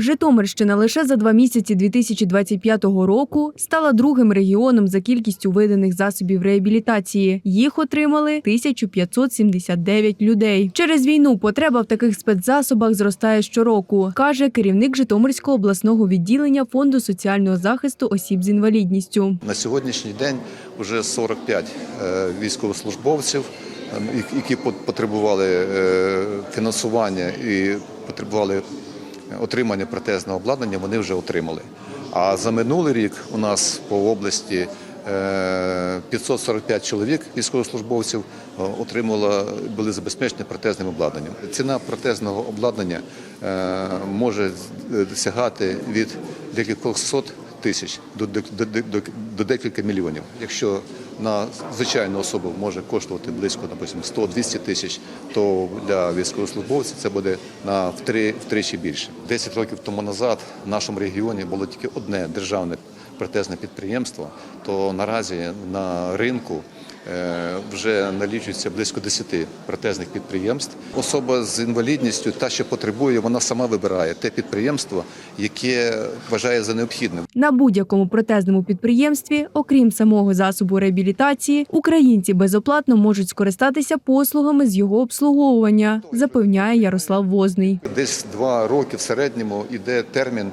Житомирщина лише за два місяці 2025 року стала другим регіоном за кількістю виданих засобів реабілітації. Їх отримали 1579 людей. Через війну потреба в таких спецзасобах зростає щороку, каже керівник Житомирського обласного відділення фонду соціального захисту осіб з інвалідністю. На сьогоднішній день вже 45 е, військовослужбовців, е, які- які потребували е, фінансування і потребували отримання протезного обладнання, вони вже отримали. А за минулий рік у нас по області е, 545 чоловік військовослужбовців е, отримало, були забезпечені протезним обладнанням. Ціна протезного обладнання е, може е, досягати від декількох сот тисяч до, до, до, до, до декілька мільйонів. Якщо на звичайну особу може коштувати близько, наприклад, 100-200 тисяч, то для військовослужбовців це буде на втри, втричі більше. 10 років тому назад в нашому регіоні було тільки одне державне протезне підприємство, то наразі на ринку е, вже налічується близько 10 протезних підприємств. Особа з інвалідністю, та що потребує, вона сама вибирає те підприємство, яке вважає за необхідним. На будь-якому протезному підприємстві, окрім самого засобу реабілітації, українці безоплатно можуть скористатися послугами з його обслуговування, запевняє Ярослав Возний. Десь два роки в середньому йде термін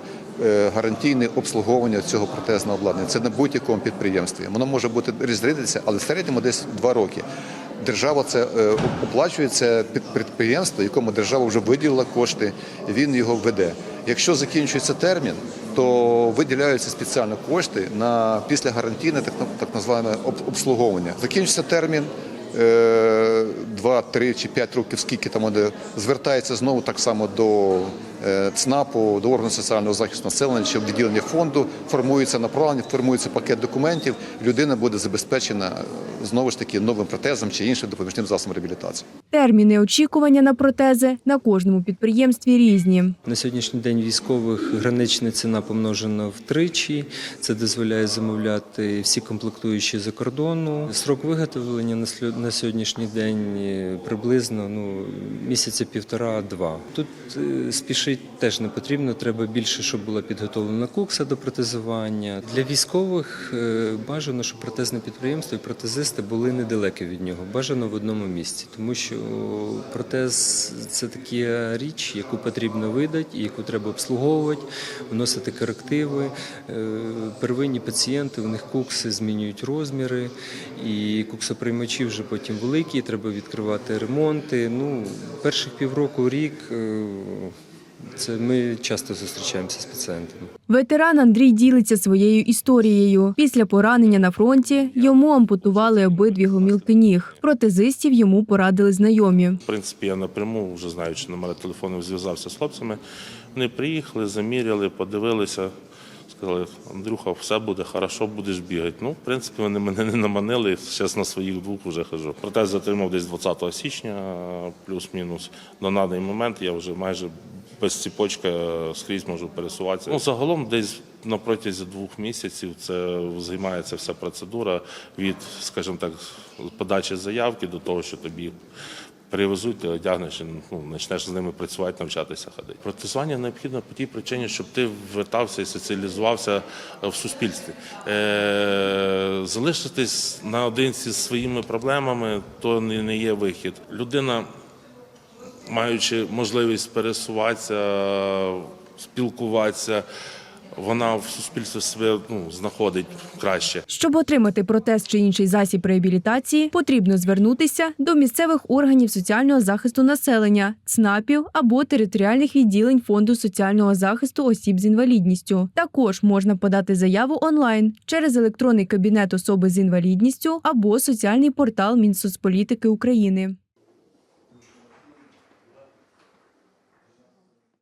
гарантійне обслуговування цього протезного обладнання. Це на будь-якому підприємстві. Воно може бути різниця, але в середньому десь два роки. Держава це е, оплачує це під- підприємство, якому держава вже виділила кошти, він його веде. Якщо закінчується термін, то виділяються спеціально кошти на післягарантійне так, так називаємо об- обслуговування. Закінчиться термін. е, Два, три чи п'ять років, скільки там звертається знову так само до е, ЦНАПу, до органу соціального захисту населення чи відділення фонду, формується направлення, формується пакет документів. Людина буде забезпечена е, знову ж таки новим протезом чи іншим допоміжним засобом реабілітації. Терміни очікування на протези на кожному підприємстві різні. На сьогоднішній день військових гранична ціна помножена втричі. Це дозволяє замовляти всі комплектуючі за кордону. Срок виготовлення на сьогоднішній день е, приблизно ну, місяця півтора-два. Тут е, спішити теж не потрібно. Треба більше, щоб була підготовлена кукса до протезування. Для військових е, бажано, щоб протезне підприємство і протезисти були недалеко від нього. Бажано в одному місці, тому що протез це така річ, яку потрібно видати, яку треба обслуговувати, вносити корективи. Е, Первинні пацієнти, у них кукси змінюють розміри, і куксоприймачі вже потім великі, треба відкривати ремонти. Ну, перших півроку, рік. Це ми часто зустрічаємося з пацієнтами. Ветеран Андрій ділиться своєю історією. Після поранення на фронті йому ампутували обидві гомілки ніг. Протезистів йому порадили знайомі. В принципі, я напряму, вже знаючи номери телефонів, зв'язався з хлопцями. Вони приїхали, заміряли, подивилися, сказали, Андрюха, все буде хорошо, будеш бігати. Ну, в принципі, вони мене не наманили. Зараз на своїх двох вже хожу. Протез затримав десь 20 січня, плюс-мінус. На даний момент я вже майже без ціпочка скрізь можу пересуватися. Ну, загалом десь на протязі двох місяців це займається вся процедура від, скажімо так, подачі заявки до того, що тобі привезуть, ти одягнеш ну, почнеш з ними працювати, навчатися ходити. Протезування необхідно по тій причині, щоб ти вертався і соціалізувався в суспільстві. Е, залишитись наодинці з своїми проблемами то не, не є вихід. Людина маючи можливість пересуватися, спілкуватися, вона в суспільстві себе ну, знаходить краще. Щоб отримати протез чи інший засіб реабілітації, потрібно звернутися до місцевих органів соціального захисту населення, ЦНАПів або територіальних відділень фонду соціального захисту осіб з інвалідністю. Також можна подати заяву онлайн через електронний кабінет особи з інвалідністю або соціальний портал Мінсоцполітики України.